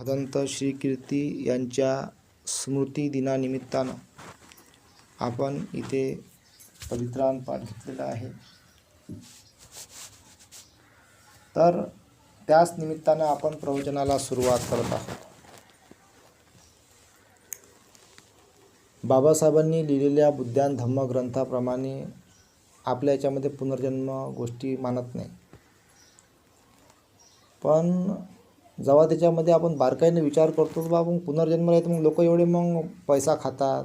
भदंत श्रीकीर्ती यांच्या स्मृतिदिनानिमित्तानं आपण इथे पवित्रान पाठ घेतलेला आहे. तर त्याच निमित्तानं आपण प्रवचनाला सुरुवात करत आहोत. बाबासाहेबांनी लिहिलेल्या बुद्धान धम्म ग्रंथाप्रमाणे आपल्या याच्यामध्ये पुनर्जन्म गोष्टी मानत नाही. पण जेव्हा त्याच्यामध्ये आपण बारकाईने विचार करतो बा मग पुनर्जन्म येतो तर मग लोक एवढे मग पैसा खातात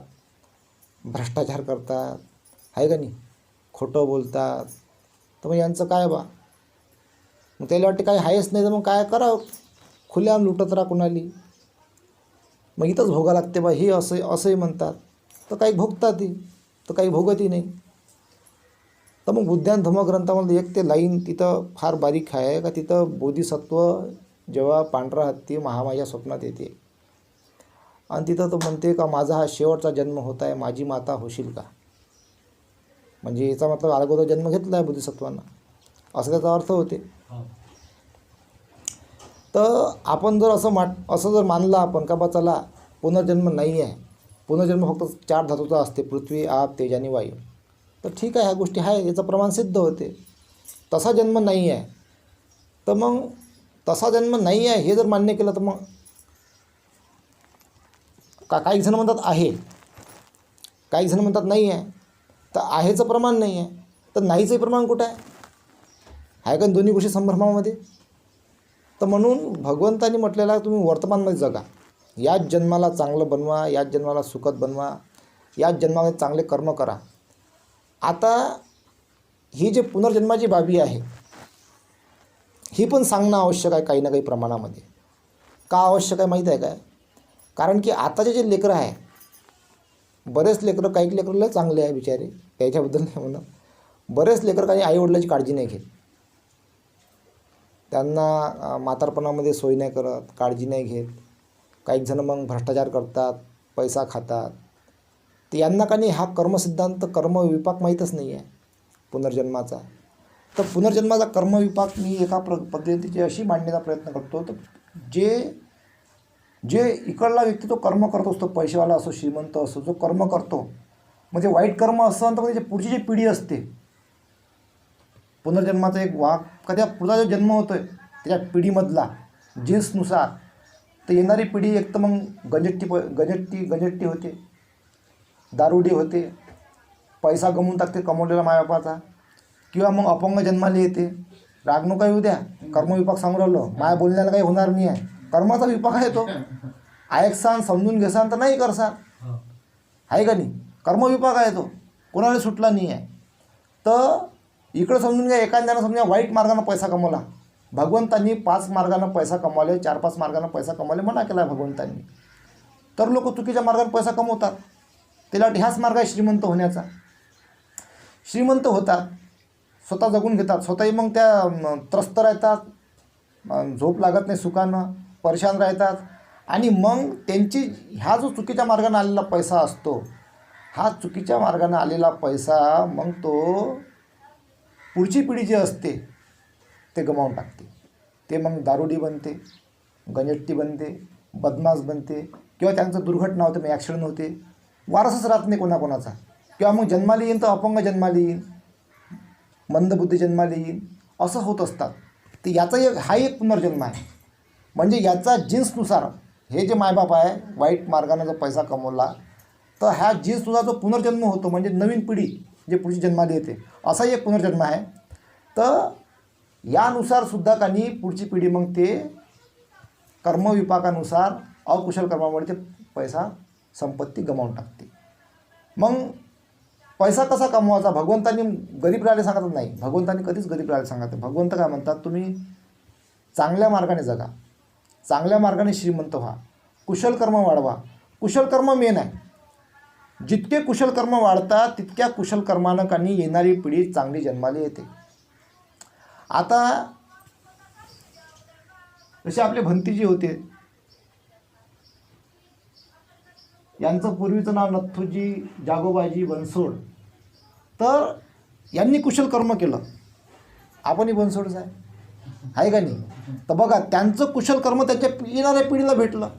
भ्रष्टाचार करतात. आहे का नाही? खोटं बोलतात. तर मग यांचं काय बा? मग त्याला वाटते काही आहेच नाही तर मग काय करावं? खुल्याम लुटत राहा कुणाली. मग इथंच भोगा लागते बा हे असं असंही म्हणतात. तर काही भोगतातही तर काही भोगतही नाही. तर मग बुद्ध्यान धर्मग्रंथामध्ये एक ते लाईन तिथं फार बारीक आहे का तिथं बोधिसत्व जेव्हा पांढरा हत्ती महामाया स्वप्नात येते. आणि तिथं तो म्हणते का माझा हा शेवटचा जन्म होत आहे माझी माता होशील का? म्हणजे याचा मतलब अगोदर जन्म घेतला आहे बोधिसत्वांना असं त्याचा अर्थ होते. तर आपण जर असं माट असं जर मानलं आपण का बा चला पुनर्जन्म नाही आहे. पुनर्जन्म फक्त चार धातूचा असते पृथ्वी आप तेज आणि वायू. तर ठीक आहे ह्या गोष्टी आहे याचं प्रमाण सिद्ध होते. तसा जन्म नाही आहे. तर मग तसा जन्म नाही आहे हे जर मान्य केलं तर मग का काही जण म्हणतात आहे. काही जण म्हणतात नाही आहे. तर आहेचं प्रमाण नाही आहे. तर नाहीचंही प्रमाण कुठं आहे? आहे का दोन्ही गोष्टी संभ्रमामध्ये? तर म्हणून भगवंतानी म्हटलेलं तुम्ही वर्तमानमध्ये जगा. याच जन्माला चांगलं बनवा याच जन्माला सुखद बनवा याच जन्मामध्ये चांगले कर्म करा. आता ही जे पुनर्जन्माची बाबी आहे ही पण सांगणं आवश्यक आहे काही ना काही प्रमाणामध्ये. का आवश्यक आहे माहीत आहे काय? कारण की आताचे जे लेकरं आहे बरेच लेकरं काही लेकरं लय चांगले आहे बिचारे त्याच्याबद्दल नाही म्हणा बरेच लेकरं काही आईवडिलाची काळजी नाही घेत. त्यांना म्हातारपणामध्ये सोय नाही करत काळजी नाही घेत. काही जण मग भ्रष्टाचार करतात पैसा खातात. तर यांना काही हा कर्मसिद्धांत कर्मविपाक माहीतच नाही आहे पुनर्जन्माचा. तर पुनर्जन्माचा कर्मविपाक मी एका प्र पद्धतीची अशी मांडण्याचा प्रयत्न करतो. तर जे जे इकडला व्यक्ती तो कर्म करत असतो पैसेवाला असो श्रीमंत असो जो कर्म करतो म्हणजे वाईट कर्म असं तर मग त्याची पुढची जी पिढी असते पुनर्जन्माचा एक वाघ का त्या पुढचा जो जन्म होतो आहे त्याच्या पिढीमधला जीन्सनुसार तर येणारी पिढी एक तर मग गंजट्टी प गंजट्टी गंजट्टी होते दारुडी होते पैसा गमवून टाकते कमवलेला मायबापाचा किंवा मग अपंग जन्माला येते. राग नको येऊ द्या कर्मविपाक सांगू राहिलो. माया बोलण्याला काही होणार नाही आहे. कर्माचा विपाक आहे तो. ऐकसान समजून घेसान तर नाही करसान. आहे का नाही? कर्मविपाक आहे तो. कोणाला सुटला नाही आहे. तर इकडं समजून घ्या एखाद्यानं समजा वाईट मार्गानं पैसा कमवला. भगवंतांनी पाच मार्गानं पैसा कमवले चार पाच मार्गानं पैसा कमवले मना केला आहे भगवंतांनी. तर लोक चुकीच्या मार्गाने पैसा कमवतात. त्याला ह्याच मार्ग आहे श्रीमंत होण्याचा. श्रीमंत होतात. स्वतः जगून घेतात. स्वतःही मग त्या त्रस्त राहतात. झोप लागत नाही सुखानं. परेशान राहतात. आणि मग त्यांची ह्या जो चुकीच्या मार्गाने आलेला पैसा असतो हा चुकीच्या मार्गाने आलेला पैसा मग तो पुढची पिढी जी असते ते गमावून टाकते. ते मग दारुडी बनते गंजट्टी बनते बदमाश बनते किंवा त्यांचं दुर्घटना होते मग ॲक्सिडेंट होते. वारसच राहत नाही कोणाकोणाचा. किंवा मग जन्माला येईन तर अपंग जन्माला येईन. मंदबुद्धी जन्माला येईल असं होत असतात. तर याचा एक हा एक पुनर्जन्म आहे. म्हणजे याचा जीन्सनुसार हे जे मायबाप आहे वाईट मार्गाने जर पैसा कमवला तर ह्या जीन्सनुसार जो पुनर्जन्म होतो म्हणजे नवीन पिढी जे पुढची जन्माला येते असा एक पुनर्जन्म आहे. तर यानुसार सुद्धा काही पुढची पिढी मग ते कर्मविपाकानुसार अकुशल कर्मामुळे ते पैसा संपत्ती गमावून टाकते. मग पैसा कसा कमवायचा? भगवंतांनी गरीब राहायला सांगत नाही. भगवंतांनी कधीच गरीब राहायला सांगत नाही. भगवंत काय म्हणतात? तुम्ही चांगल्या मार्गाने जगा. चांगल्या मार्गाने श्रीमंत व्हा. कुशल कर्म वाढवा. कुशल कर्म मेन आहे. जितके कुशल कर्म वाढतात तितक्या कुशल कर्मानं येणारी पिढी चांगली जन्माला येते. आता जसे आपले भंतीजी होते यांचं पूर्वीचं नाव नथुजी जागोबाजी बनसोड. तर यांनी कुशल कर्म केलं. आपणही बनसोडच आहे आहे का नाही? तर बघा त्यांचं कुशल कर्म त्याच्या येणाऱ्या पिढीला भेटलं.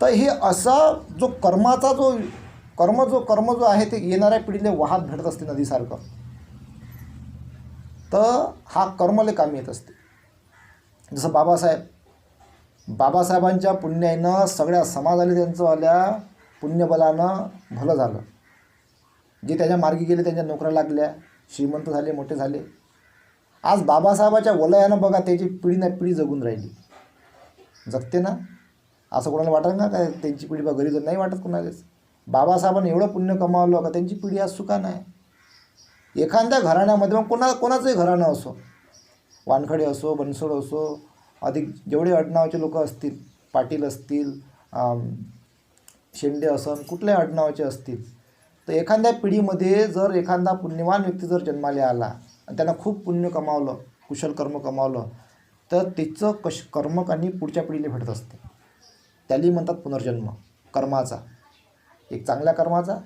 तर हे असा जो कर्माचा जो कर्म जो कर्म जो आहे ते येणाऱ्या पिढीला वाहत भेटत असते नदीसारखं. तर हा कर्मले कामी येत असते. जसं बाबासाहेब बाबासाहेबांच्या पुण्यानं सगळ्या समाजाला त्यांचं आल्या पुण्यबलानं भलं झालं. जे त्याच्या मार्गी गेले त्यांच्या नोकऱ्या लागल्या श्रीमंत झाले मोठे झाले. आज बाबासाहेबाच्या वलयानं बघा त्याची पिढी ना पिढी जगून राहिली. जगते ना. असं कोणाला वाटत ना काय? त्यांची पिढी बा घरी जर नाही वाटत कोणालाच. बाबासाहेबांनी एवढं पुण्य कमावलं का त्यांची पिढी आज सुखानं आहे एखाद्या घराण्यामध्ये मग कोणा कोणाचंही घराणं असो. वानखडे असो बनसोड असो अधिक जेवढे आडनावाचे लोक असतील पाटील असतील शेंडे असन कुठल्याही आडनावाचे असतील तर एखाद्या पिढीमध्ये जर एखादा पुण्यवान व्यक्ती जर जन्माला आला आणि त्यानं खूप पुण्य कमावलं कुशल कर्म कमावलं तर तिचं कश कर्मकांनी पुढच्या पिढीला भेटत असते. त्यालाही म्हणतात पुनर्जन्म कर्माचा. एक चांगल्या कर्माचा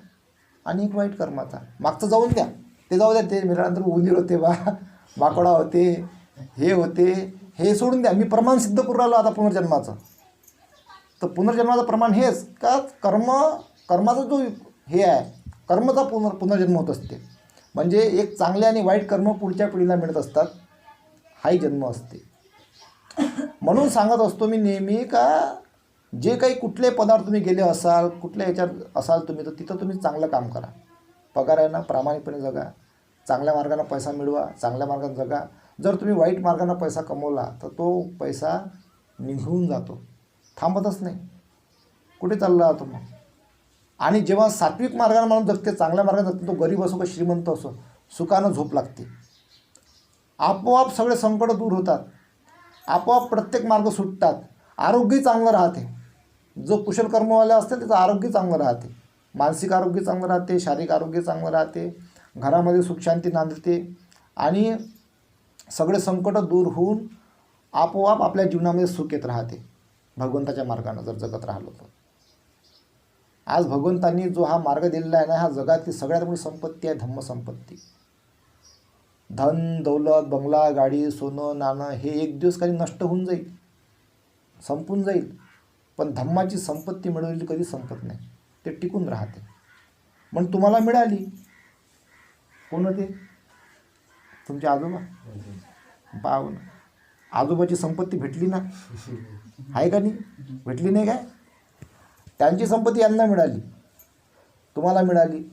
आणि एक वाईट कर्माचा. मागचं जाऊन द्या. ते जाऊ द्या ते मिळाल्यानंतर उंदीर होते बा माकडा होते हे होते हे सोडून द्या. मी प्रमाण सिद्ध करून राहिलो आता पुनर्जन्माचं. तर पुनर्जन्माचं प्रमाण हेच का? कर्म कर्माचा जो हे आहे कर्मचा पुनर् पुनर्जन्म होत असते. म्हणजे एक चांगले आणि वाईट कर्म पुढच्या पिढीला मिळत असतात हाही जन्म असते. म्हणून सांगत असतो मी नेहमी का जे काही कुठले पदार्थ तुम्ही गेले असाल कुठल्या याच्यात असाल तुम्ही तर तिथं तुम्ही चांगलं काम करा. पगार आहे ना प्रामाणिकपणे जगा. चांगल्या मार्गाने पैसा मिळवा चांगल्या मार्गाने जगा. जर तुम्ही वाईट मार्गाने पैसा कमवला तर तो पैसा निघून जातो. थांबतच नाही. कुठे चालला जातो मग? आणि जेव्हा सात्विक मार्गाने माणूस जगते चांगल्या मार्गाने जगते तो गरीब असो का श्रीमंत असो सुखानं झोप लागते. आपोआप सगळे संकट दूर होतात. आपोआप प्रत्येक मार्ग सुटतात. आरोग्य चांगलं राहते. जो कुशल कर्मवाले असते त्याचं आरोग्य चांगलं राहते. मानसिक आरोग्य चांगलं राहते शारीरिक आरोग्य चांगलं राहते. घरामध्ये सुखशांती नांदते. आणि सगळे संकट दूर होऊन आपोआप आपल्या जीवनामध्ये सुख येत राहते. भगवंताच्या मार्गानं जर जगत राहिलो तर. आज भगवंतांनी जो हा मार्ग दिलेला आहे ना हा जगातली सगळ्यात मोठी संपत्ती आहे धम्मसंपत्ती. धन दौलत बंगला गाडी सोनं नाणं हे एक दिवस काही नष्ट होऊन जाईल. संपून जाईल. पण धम्माची संपत्ती मिळवलेली कधी संपत नाही. ते टिकून राहते. पण तुम्हाला मिळाली. कोण ते तुमच्या आजोबा? पाहू ना आजोबाची संपत्ती भेटली ना? आहे का नाही? भेटली नाही काय? त्यांची संपत्ती यांना मिळाली. तुम्हाला मिळाली.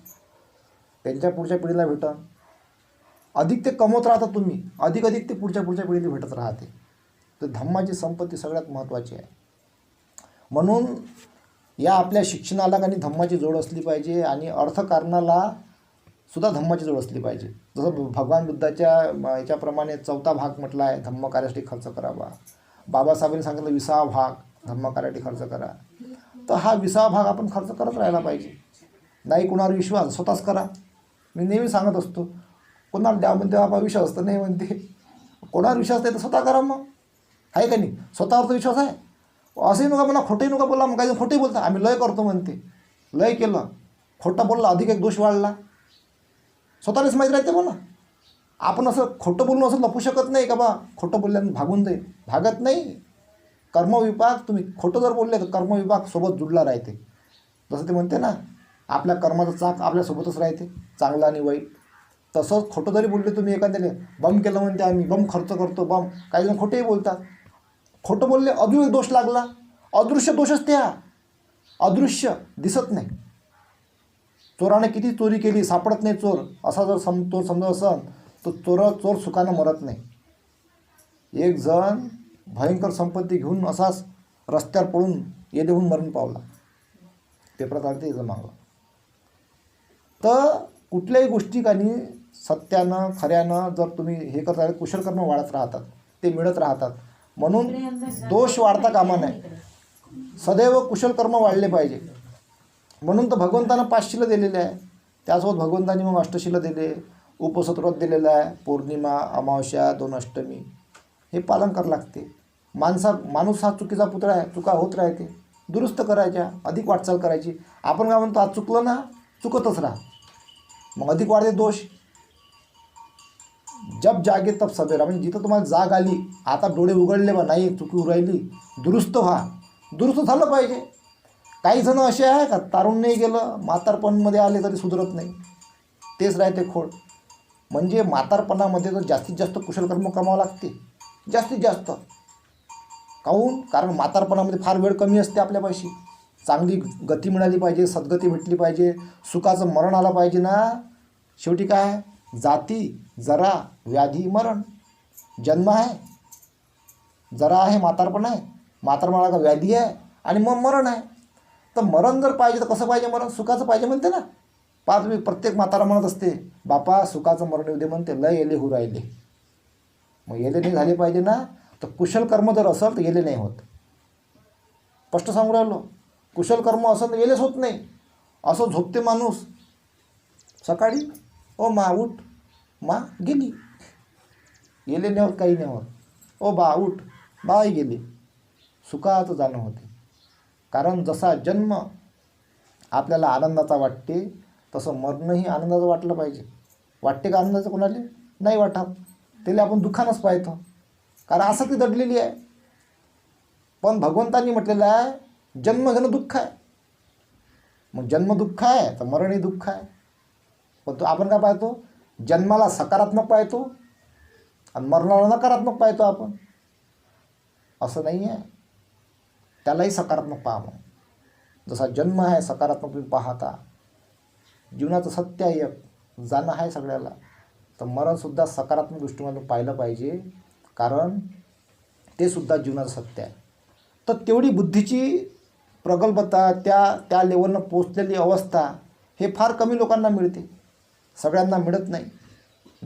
त्यांच्या पुढच्या पिढीला भेटा. अधिक ते कमवत राहता तुम्ही. अधिक अधिक ते पुढच्या पुढच्या पिढीला भेटत राहते. तर धम्माची संपत्ती सगळ्यात महत्त्वाची आहे. म्हणून या आपल्या शिक्षणाला आणि धम्माची जोड असली पाहिजे आणि अर्थकारणाला सुद्धा धम्माची जोड असली पाहिजे. जसं भगवान बुद्धाच्या याच्याप्रमाणे चौथा भाग म्हटला आहे धम्म कार्यासाठी खर्च करावा. बाबासाहेबांनी सांगितलं विसावा भाग धम्म कार्यासाठी खर्च करा. तर हा विसावा भाग आपण खर्च करत राहिला पाहिजे. नाही कोणावर विश्वास स्वतःच करा. मी नेहमी सांगत असतो कोणाला द्या म्हणते बाबा विश्वास तर नाही म्हणते. कोणावर विश्वास नाही तर स्वतः करा मग. आहे का नाही? स्वतःवर तर विश्वास आहे. असंही नका मला खोटंही नका बोला मग काही जण खोटंही बोलता. आम्ही लय करतो म्हणते. लय केलं. खोटं बोललं अधिक एक दोष वाढला. स्वतःलाच माहीत राहते म्हणा आपण असं खोटं बोलून असं लपू शकत नाही का बा? खोटं बोलल्यानं भागून जाईल. भागत नाही. कर्मविभाग तुम्ही खोटं जर बोलले तर कर्मविभाग सोबत जुडला राहते. जसं ते म्हणते ना आपल्या कर्माचं चाक आपल्यासोबतच राहते. चांगलं आणि वाईट. तसंच खोटं जरी बोलले तुम्ही एखाद्याने बम केलं म्हणते आम्ही बम खर्च करतो बम. काही जण खोटेही बोलतात. खोटं बोलले अजून एक दोष लागला. अदृश्य दोषच त्या. अदृश्य दिसत नाही. चोराने किती चोरी केली सापडत नाही चोर. असा जर सम तो समजा असन तर चोर चोर सुखानं मरत नाही. एक जण भयंकर संपत्ती घेऊन असाच रस्त्यावर पडून ये देऊन मरण पावला. पेपरात आले ते मागला तर कुठल्याही गोष्टी काही सत्यानं खऱ्यानं जर तुम्ही हे करता कुशलकर्म वाढत राहतात ते मिळत राहतात. म्हणून दोष वाढता कामा नये. सदैव कुशलकर्म वाढले पाहिजे. म्हणून तर भगवंतानं पाचशीला दिलेले आहे. त्यासोबत भगवंतांनी मग अष्टशीला दिले उपसत्रव्रत दिलेलं आहे पौर्णिमा अमावस्या दोन अष्टमी. हे पालन करावं लागते. माणसा माणूस हा चुकीचा पुतळा आहे चुका होत राहते. दुरुस्त करायच्या अधिक वाटचाल करायची. आपण काय म्हणतो आज चुकलं ना चुकतच राहा. मग अधिक वाढते दोष. जब जागे तब सवेरा म्हणजे जिथं तुम्हाला जाग आली आता डोळे उघडले बा नाही चुकी राहिली दुरुस्त व्हा. दुरुस्त झालं पाहिजे. काही जण असे आहे का? तारून नाही गेलं म्हातारपणमध्ये आले तरी सुधरत नाही. तेच राहते खोड. म्हणजे म्हातारपणामध्ये तर जास्तीत जास्त कुशलकर्म कमावं लागते. जास्तीत जास्त. काहून? कारण म्हातारपणामध्ये फार वेळ कमी असते आपल्यापाशी चांगली गती मिळाली पाहिजे सद्गती भेटली पाहिजे सुखाचं मरण आलं पाहिजे ना. शेवटी काय? जाती जरा व्याधी मरण. जन्म आहे. जरा आहे म्हातारपण आहे. म्हातारपणाला का व्याधी आहे आणि मग मरण आहे. तर मरण जर पाहिजे तर कसं पाहिजे मरण? सुखाचं पाहिजे म्हणते ना. पाच वेळी प्रत्येक म्हातारा म्हणत असते बापा सुखाचं मरण येऊ दे म्हणते लय येले हो राहिले. मग येले नाही झाले पाहिजे ना तर कुशल कर्म जर असेल तर येले नाही होत. स्पष्ट सांगू राहिलो कुशल कर्म असेल तर येलेच होत नाही. असं झोपते माणूस. सकाळी ओ मा उठ. मा गेली. गेले नाही होत काही नाही होत. ओ बा उठ. बाई गेली. सुखाचं जाणं होते. कारण जसा जन्म आपल्याला आनंदाचा वाटते तसं मरणही आनंदाचं वाटलं पाहिजे. वाटते का आनंदाचं कोणाला? नाही वाटत. त्याला आपण दुःखानंच पाहतो. कारण असं ती दडलेली आहे. पण भगवंतांनी म्हटलेलं आहे जन्म घेणं दुःख आहे. मग जन्म दुःख आहे तर मरणही दुःख आहे. पण तो आपण काय पाहतो? जन्माला सकारात्मक पाहतो. आणि मरणाला नकारात्मक पाहतो आपण. असं नाही आहे त्यालाही सकारात्मक पहा मग जसा जन्म आहे सकारात्मक तुम्ही पाहता. जीवनाचं सत्य आहे एक जाणं आहे सगळ्याला. तर मरणसुद्धा सकारात्मक दृष्टीमधून पाहिलं पाहिजे. कारण ते सुद्धा जीवनाचं सत्य आहे. तर तेवढी बुद्धीची प्रगल्भता त्या त्या लेवलनं पोचलेली अवस्था हे फार कमी लोकांना मिळते. सगळ्यांना मिळत नाही.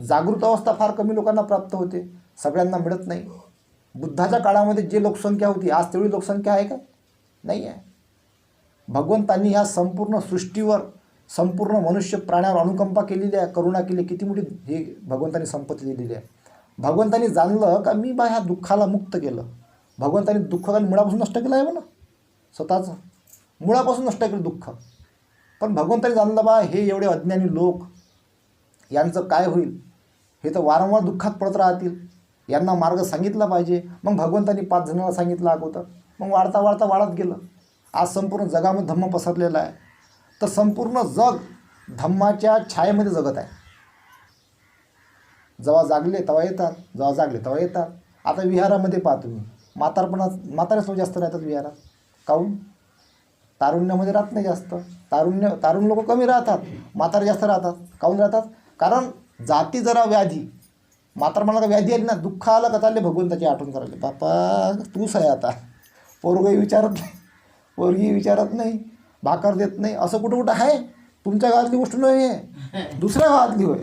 जागृत अवस्था फार कमी लोकांना प्राप्त होते. सगळ्यांना मिळत नाही. बुद्धाच्या काळामध्ये जे लोकसंख्या होती आज तेवढी लोकसंख्या आहे का? नाही आहे भगवंतांनी ह्या संपूर्ण सृष्टीवर संपूर्ण मनुष्य प्राण्यावर अनुकंपा केलेली आहे करुणा केली किती मोठी हे भगवंतांनी संपत्ती दिलेली आहे. भगवंतांनी जाणलं का मी बा ह्या दुःखाला मुक्त केलं? भगवंतांनी दुःख आणि मुळापासून नष्ट केलं आहे म्हणा? स्वतःचं. मुळापासून नष्ट केलं दुःख. पण भगवंतांनी जाणलं बा हे एवढे अज्ञानी लोक यांचं काय होईल? हे तर वारंवार दुःखात पडत राहतील. यांना मार्ग सांगितला पाहिजे. मग भगवंतांनी पाच जणांना सांगितलं अगोदर. मग वाढता वाढता वाढत गेलं. आज संपूर्ण जगामध्ये धम्म पसरलेला आहे. तर संपूर्ण जग धम्माच्या छायेमध्ये जगत आहे. जेव्हा जागले तेव्हा येतात. जेव्हा जागले तेव्हा येतात. आता विहारामध्ये पाहा तुम्ही. म्हातारपणात म्हातारेच लोक जास्त राहतात विहारात. काहून तारुण्यामध्ये राहत नाही जास्त. तारुण्य तारुण लोक कमी राहतात. म्हातारे जास्त राहतात. काहून राहतात? कारण जाती जरा व्याधी. मात्र मला का व्याधी आली ना दुःख आलं का चालले भगवंताची आठवण करायला. बापा तूच आहे आता. पोरगही विचारत नाही पोरगी विचारत नाही भाकर देत नाही असं कुठं कुठं आहे? तुमच्या गावातली गोष्ट नाही आहे. दुसऱ्या गावातली होय.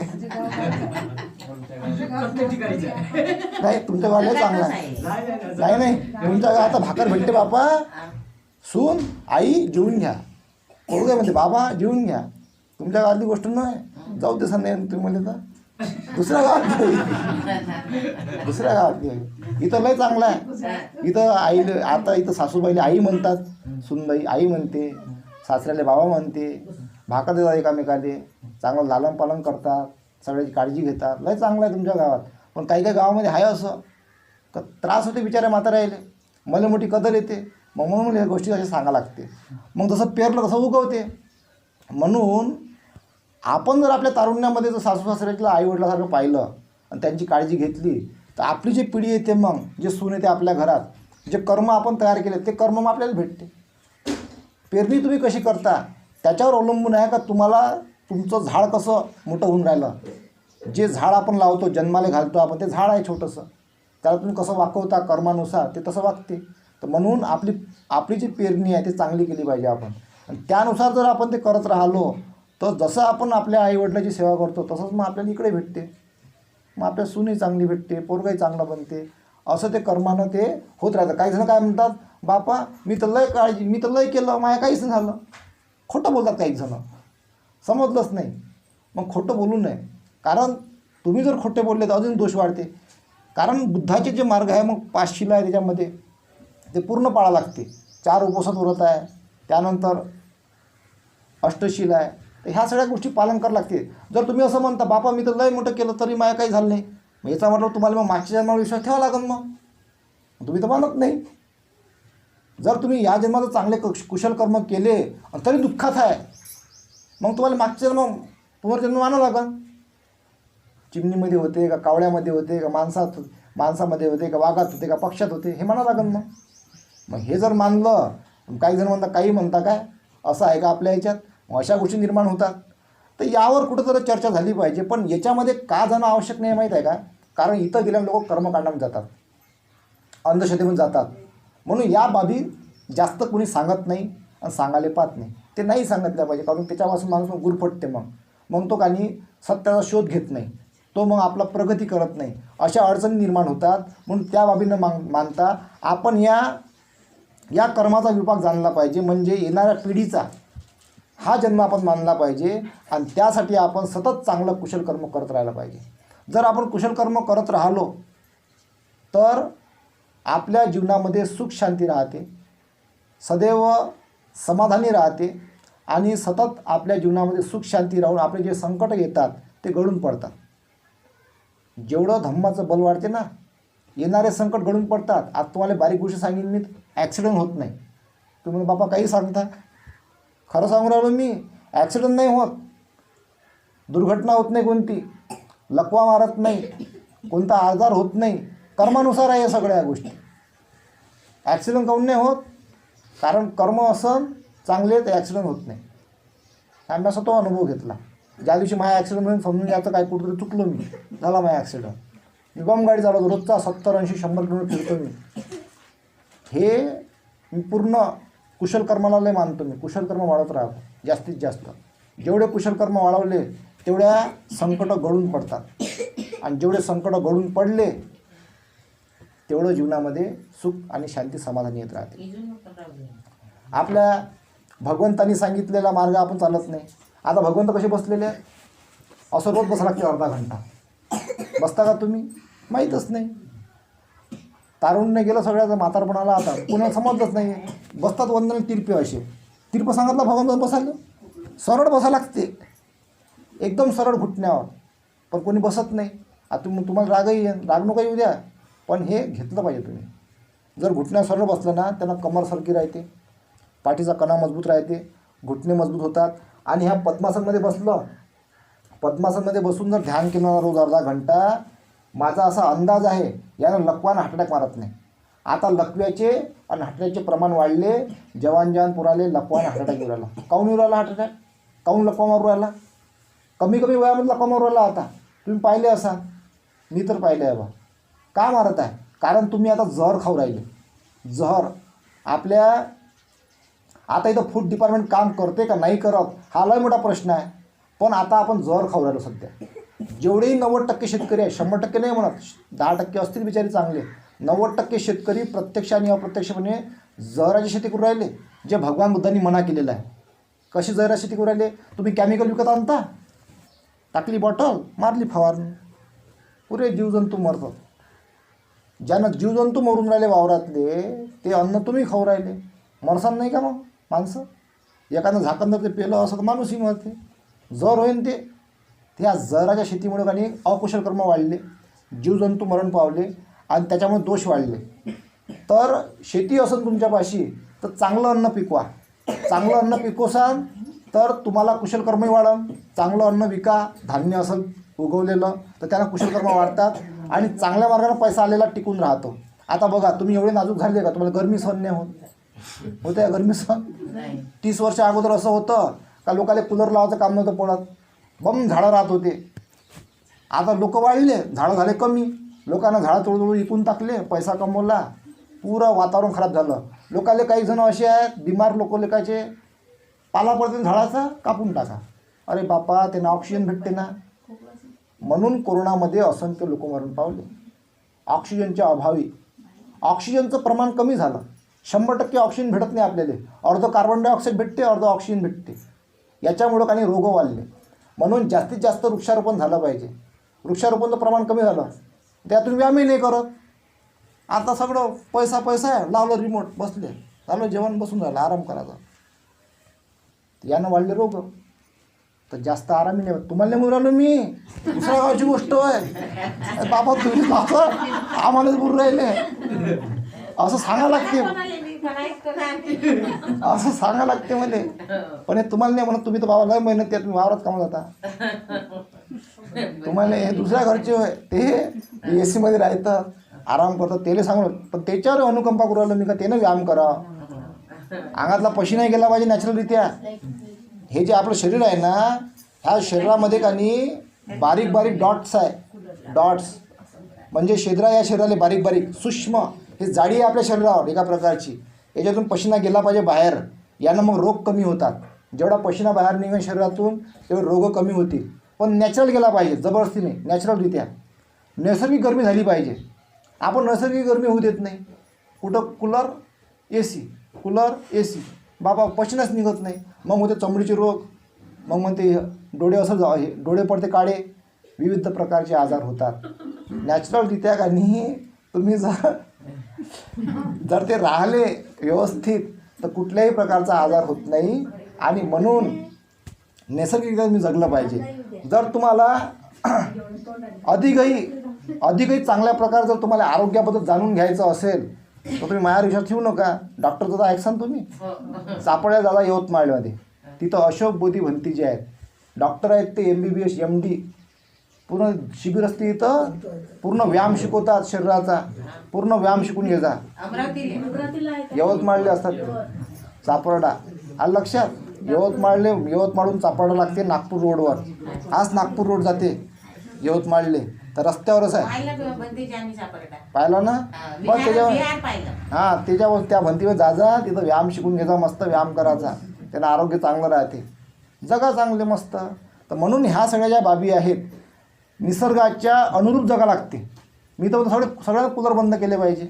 नाही तुमच्या गावाला चांगला आहे. नाही नाही तुमच्या गावात भाकर भेटते बापा. सून आई जेवून घ्या. पोरगे म्हणते बाबा जेवून घ्या. तुमच्या गावातली गोष्ट नाही. जाऊ दे नाही तुम्ही म्हणले तर. दुसऱ्या गावात दुसऱ्या गावात इथं लय चांगलं आहे. इथं आई आता इथं सासूबाईला आई म्हणतात सुनबाई आई म्हणते सासऱ्याला बाबा म्हणते भाकर देतात एकामेकाले चांगलं लालन पालन करतात सगळ्याची काळजी घेतात. लय चांगलं आहे तुमच्या गावात. पण काही काही गावामध्ये आहे असं. का त्रास होते बिचाऱ्या मात्र राहिले मला मोठी कदर येते. मग म्हणून ह्या या गोष्टी अशा सांगा लागते. मग जसं पेरलं तसं उगवते. म्हणून आपण जर आपल्या तारुण्यामध्ये जर सासू सासऱ्याला आईवडिलासारखं पाहिलं आणि त्यांची काळजी घेतली तर आपली जी पिढी येते मग जे सून येते आपल्या घरात जे कर्म आपण तयार केले ते कर्म मग आपल्याला भेटते. पेरणी तुम्ही कशी करता त्याच्यावर अवलंबून आहे का तुम्हाला तुमचं झाड कसं मोठं होऊन राहिलं? जे झाड आपण लावतो जन्माला घालतो आपण ते झाड आहे छोटंसं. त्याला तुम्ही कसं वाकवता कर्मानुसार ते तसं वागते. तर म्हणून आपली आपली जी पेरणी आहे ती चांगली केली पाहिजे आपण. आणि त्यानुसार जर आपण ते करत राहिलो तर जसं आपण आपल्या आईवडिलाची सेवा करतो तसंच मग आपल्याला इकडे भेटते. मग आपल्या सूनही चांगली भेटते पोरगंही चांगलं बनते. असं ते कर्मानं ते होत राहतं. काही जण काय म्हणतात बापा मी तर लय काळजी मी तर लय केलं माया काहीच नाही झालं. खोटं बोलतात काही जण. समजलंच नाही. मग खोटं बोलू नये. कारण तुम्ही जर खोटे बोलले तर अजून दोष वाढते. कारण बुद्धाचे जे मार्ग आहे मग पाचशीला आहे त्याच्यामध्ये. ते पूर्ण पाळा लागते. चार उपवासात व्रत आहे. त्यानंतर अष्टशील आहे. तर ह्या सगळ्या गोष्टी पालन करावं लागते जर तुम्ही असं म्हणता बापा मी तर लय मोठं केलं तरी माया काही झालं नाही. मग याचा म्हटलं तुम्हाला मग मागच्या जन्मावर विश्वास ठेवा लागेल मग. तुम्ही तर मानत नाही. जर तुम्ही या जन्माचं चांगले कुश कुशल कर्म केले तरी दुःखात आहे मग तुम्हाला मागच्या जन्म पुनर्जन्म मानावं लागेल. चिमणीमध्ये होते का कावळ्यामध्ये होते का माणसात माणसामध्ये होते का वाघात होते का पक्षात होते हे म्हणावं लागेल मग. मग हे जर मानलं काही जण म्हणता काही म्हणता काय? असं आहे का आपल्या ह्याच्यात अशा गोष्टी निर्माण होतात. तर यावर कुठंतरी चर्चा झाली पाहिजे. पण याच्यामध्ये का जाणं आवश्यक नाही माहीत आहे का? कारण इथं गेल्यावर लोक कर्मकांडामध्ये जातात. अंधश्रद्धेमध्ये जातात. म्हणून या बाबी जास्त कोणी सांगत नाही आणि सांगायला पाहत नाही. ते नाही सांगितलं पाहिजे. कारण त्याच्यापासून माणूस मग गुरफटते मग. मग तो काही सत्याचा शोध घेत नाही. तो मग आपला प्रगती करत नाही. अशा अडचणी निर्माण होतात. म्हणून त्या बाबीनं मान मानता आपण या या कर्माचा विभाग जाणला पाहिजे. म्हणजे येणाऱ्या पिढीचा हा जन्म आपण मानला पाहिजे आणि त्यासाठी आपण सतत चांगलं कुशल कर्म करत राहायला पाहिजे. जर आपण कुशल कर्म करत राहिलो तर आपल्या जीवनामध्ये सुख शांती राहते सदैव समाधानी राहते आणि सतत आपल्या जीवनामध्ये सुख शांती राहून आपले जे संकट येतात ते गळून पडतात. जेवढं धम्माचं बल वाढते ना येणारे संकट गळून पडतात. आज तुम्हाला बारीक गोष्टी सांगेन मी ॲक्सिडेंट होत नाही. तुम्ही बापा काही सांगता खरं सांगू राहिलो मी ॲक्सिडेंट नाही होत. दुर्घटना होत नाही कोणती. लकवा मारत नाही. कोणता आजार होत नाही. कर्मानुसार आहे या सगळ्या गोष्टी. ॲक्सिडेंट काऊन नाही होत? कारण कर्म असन चांगले तर ॲक्सिडेंट होत नाही. आम्ही असा तो अनुभव घेतला. ज्या दिवशी माझ्या ॲक्सिडेंट म्हणून समजून घ्यायचं काय कुठेतरी चुकलो मी. झाला माझा ॲक्सिडेंट निगम गाडी चालवतो. रोजचा सत्तर ऐंशी शंभर किलोमीटर फिरतो मी. हे पूर्ण कुशल कर्माला लय मानतो मी. कुशल कर्म वाढवत राहतो जास्तीत जास्त. जेवढे कुशल कर्म वाढवले तेवढ्या संकट गळून पडतात. आणि जेवढे संकट घडून पडले तेवढं जीवनामध्ये सुख आणि शांती समाधान येत राहते. आपल्या भगवंतांनी सांगितलेला मार्ग आपण चालत नाही. आता भगवंत कसे बसलेले? असं रोज बसा लागते अर्धा घंटा. बसता का तुम्ही? माहीतच नाही. तारुण्य गेलं सगळ्याचं म्हातारपणाला आता. पुन्हा समजलंच नाही बसतात वंदन तिरपे असे. तिरपं सांगितलं भगवंत बसायला. सरळ बसा लागते. एकदम सरळ घुटण्यावर. पण कोणी बसत नाही. आता मग तुम्हाला रागही येईल राग नका येऊ द्या. पण हे घेतलं पाहिजे तुम्ही. जर घुटण्यावर सरळ बसलं ना त्यांना कमर सरकी राहते. पाठीचा कणा मजबूत राहते. घुटणे मजबूत होतात. आणि ह्या पद्मासनमध्ये बसलं. पद्मासनमध्ये बसून जर ध्यान केलं रोज अर्धा घंटा माझा असा अंदाज आहे यानं लकवानं हार्ट अटॅक मारत नाही. आता लकव्याचे आणि हटण्याचे प्रमाण वाढले. जवान जवान पुराले लकवानं हार्ट अटॅक येऊ राहिला. काऊन येऊ राहिला हार्ट अटॅक? काऊन लकवा मारू राहिला? कमी कमी वयामध्ये लकवा मारू राहिला आता. तुम्ही पाहिले असाल? मी तर पाहिले आहे बा. का मारत आहे? कारण तुम्ही आता जहर खाऊ राहिले. जहर. आपल्या आता इथं फूड डिपार्टमेंट काम करते का नाही करत हा लय मोठा प्रश्न आहे. पण आता आपण जहर खाऊ राहिलो सध्या. जेवढेही नव्वद टक्के शेतकरी आहे शंभर टक्के नाही म्हणत. दहा टक्के असतील बिचारी चांगले. नव्वद टक्के शेतकरी प्रत्यक्ष आणि अप्रत्यक्षपणे जहराची शेती करू राहिले जे भगवान बुद्धांनी मना केलेलं आहे. कशी जहरा शेती करू राहिले? तुम्ही केमिकल विकत आणता टाकली बॉटल मारली फवारणी. पुरे जीवजंतू मरतात. ज्यानं जीवजंतू मरून राहिले वावरातले ते अन्न तुम्ही खाऊ राहिले. मरसान नाही का मग माणसं? एखादं झाकण ते पेलं असं तर माणूसही मरते. जर होईन ते. त्या जराच्या शेतीमुळे काही अकुशल कर्म वाढले. जीवजंतू मरण पावले. आणि त्याच्यामुळे दोष वाढले. तर शेती असेल तुमच्यापाशी तर चांगलं अन्न पिकवा. चांगलं अन्न पिकवसाल तर तुम्हाला कुशल कर्मही वाढन. चांगलं अन्न विका धान्य असेल उगवलेलं तर त्याला कुशल कर्म वाढतात. आणि चांगल्या मार्गाने पैसा आलेला टिकून राहतो. आता बघा तुम्ही एवढे नाजूक झाले का? तुम्हाला गरमी सहन नाही होत. होते का गरमी सहन? तीस वर्ष अगोदर असं होतं का लोकाला कूलर लावायचं काम नव्हतं पडत? बम झाडं राहत होते. आता लोक वाढले झाडं झाले कमी. लोकांना झाडं तोडतोड विकून टाकले पैसा कमवला पुरं वातावरण खराब झालं. लोकाले काही जण असे आहेत बिमार लोक लेकाचे पाला पडते झाडाचा कापून टाका. अरे बापा त्यांना ऑक्सिजन भेटते ना. म्हणून कोरोनामध्ये असंख्य लोक मरण पावले. ऑक्सिजनच्या अभावी. ऑक्सिजनचं प्रमाण कमी झालं. शंभर टक्के ऑक्सिजन भेटत नाही आपल्याला. अर्ध कार्बन डायऑक्साईड भेटते अर्ध ऑक्सिजन भेटते. याच्यामुळं काही रोग वाढले. म्हणून जास्तीत जास्त वृक्षारोपण झालं पाहिजे. वृक्षारोपणचं प्रमाण कमी झालं. त्यातून व्यायामही नाही करत. आता सगळं पैसा पैसा आहे. लावलं रिमोट बसले. झालं जेवण बसून राहिलं आराम करायचा. यानं वाढले रोग. तर जास्त आरामी नाही तुम्हाला नाही राहिलो मी. दुसऱ्या गावची गोष्ट आहे बाबा तुम्ही बाबा आम्हालाच बोलून राहिले. असं सांगायला लागते. असं सांगा लागते मला पण हे तुम्हाला नाही म्हणत तुम्ही तर बाबा लय मेहनत आहे तुम्ही वावरात कामा जाता. तुम्हाला हे दुसऱ्या घरचे होय ते ए सीमध्ये राहतात आराम करतात त्याला सांगून. पण त्याच्यावर अनुकंपा करू राहिलो मी का त्यानं व्यायाम करा. अंगातला पशी नाही गेला पाहिजे नॅचरलरित्या हे जे आपलं शरीर आहे ना ह्या शरीरामध्ये का नाही बारीक बारीक डॉट्स आहे. डॉट्स म्हणजे शेद्रा या शरीराला बारीक बारीक सूक्ष्म. हे जाडी आहे आपल्या शरीरावर एका प्रकारची. याच्यातून पशिना गेला पाहिजे बाहेर. यानं मग रोग कमी होतात. जेवढा पशिना बाहेर निघेल शरीरातून तेवढे रोग कमी होतील. पण नॅचरल गेला पाहिजे जबरदस्तीने नॅचरलरित्या नैसर्गिक गरमी झाली पाहिजे. आपण नैसर्गिक गरमी होऊ देत नाही. कुठं cooler A C cooler A C बाबा पचनच निघत नाही. मग होते चमडीचे रोग. मग म्हणते डोळे असं जा हे डोळे पडते काळे. विविध प्रकारचे आजार होतात. नॅचरलरित्या का नाही तुम्ही जर जर ते राहिले व्यवस्थित तर कुठल्याही प्रकारचा आजार होत नाही. आणि म्हणून नैसर्गिकरित्या तुम्ही जगलं पाहिजे. जर तुम्हाला अधिकही अधिकही चांगल्या प्रकारे जर तुम्हाला आरोग्याबद्दल जाणून घ्यायचं असेल तर तुम्ही माझ्या विश्वास ठेवू नका. डॉक्टर दादा ऐकसान तुम्ही. सापड्या दादा यवतमाळमध्ये. तिथं अशोक बोधी भंती जे आहेत. डॉक्टर आहेत ते M B B S M D पूर्ण शिबिर असते इथं. पूर्ण व्यायाम शिकवतात शरीराचा. पूर्ण व्यायाम शिकून घे जा. यवतमाळले असतात. चापरडा. आलं लक्षात? यवतमाळले यवतमाळहून चापरडा लागते नागपूर रोडवर. हाच नागपूर रोड जाते यवतमाळले तर रस्त्यावरच आहे. पाहिलं ना? बस त्याच्यावर हां त्याच्यावर त्या भंतीवर जा जा. तिथं व्यायाम शिकून घ्यायचा मस्त व्यायाम करायचा त्यानं आरोग्य चांगलं राहते. जगा चांगले मस्त. तर म्हणून ह्या सगळ्या ज्या बाबी आहेत निसर्गाच्या अनुरूप जगा लागते. मी तर सगळे सगळ्यात कूलर बंद केले पाहिजे.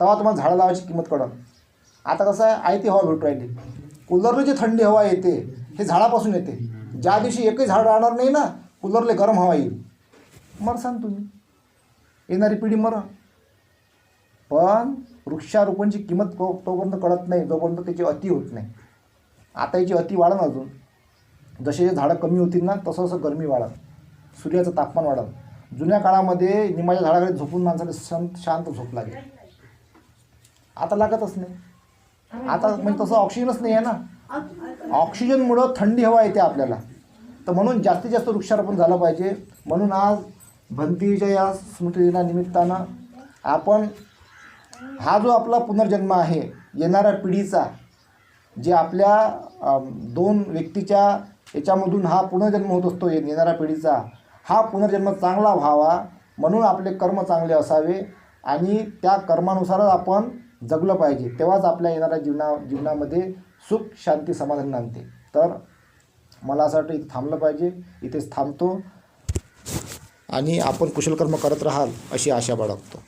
तेव्हा तुम्हाला झाडं लावायची किंमत कळन आता कसं आहे आयती हवा भेटू राहिली. कूलरने जी थंडी हवा येते हे झाडापासून येते. ज्या दिवशी एकही झाड राहणार नाही ना कूलरले गरम हवा येईल. मरसान तुम्ही. येणारी पिढी मरा. पण वृक्षारोपणची किंमत को तोपर्यंत कळत नाही जोपर्यंत त्याची अति होत नाही. आता याची अति वाढन अजून. जसे झाडं कमी होतील ना तसं तसं गरमी वाढत सूर्याचं तापमान वाढत. जुन्या काळामध्ये निमाच्या झाडाकडे झोपून माणसाला शांत शांत झोप लागेल. आता लागतच नाही. आता म्हणजे तसं ऑक्सिजनच नाही आहे ना. ऑक्सिजनमुळं थंडी हवा येते आपल्याला. तर म्हणून जास्तीत जास्त वृक्षारोपण झालं पाहिजे. म्हणून आज भंतीच्या या स्मृतिदिना निमित्तानं आपण हा जो आपला पुनर्जन्म आहे येणाऱ्या पिढीचा जे आपल्या दोन व्यक्तीच्या याच्यामधून हा पुनर्जन्म होत असतो ये- येणाऱ्या पिढीचा हा पुनर्जन्म चांगला व्हावा म्हणून आपले कर्म चांगले असावे आणि त्या कर्मानुसारच आपण जगलं पाहिजे. तेव्हाच आपल्या येणाऱ्या जीवना जीवनामध्ये सुख शांती समाधान आणते. तर मला असं वाटतं इथे थांबलं पाहिजे. इथेच थांबतो. आणि आपण कुशलकर्म करत राहाल अशी आशा बाळगतो.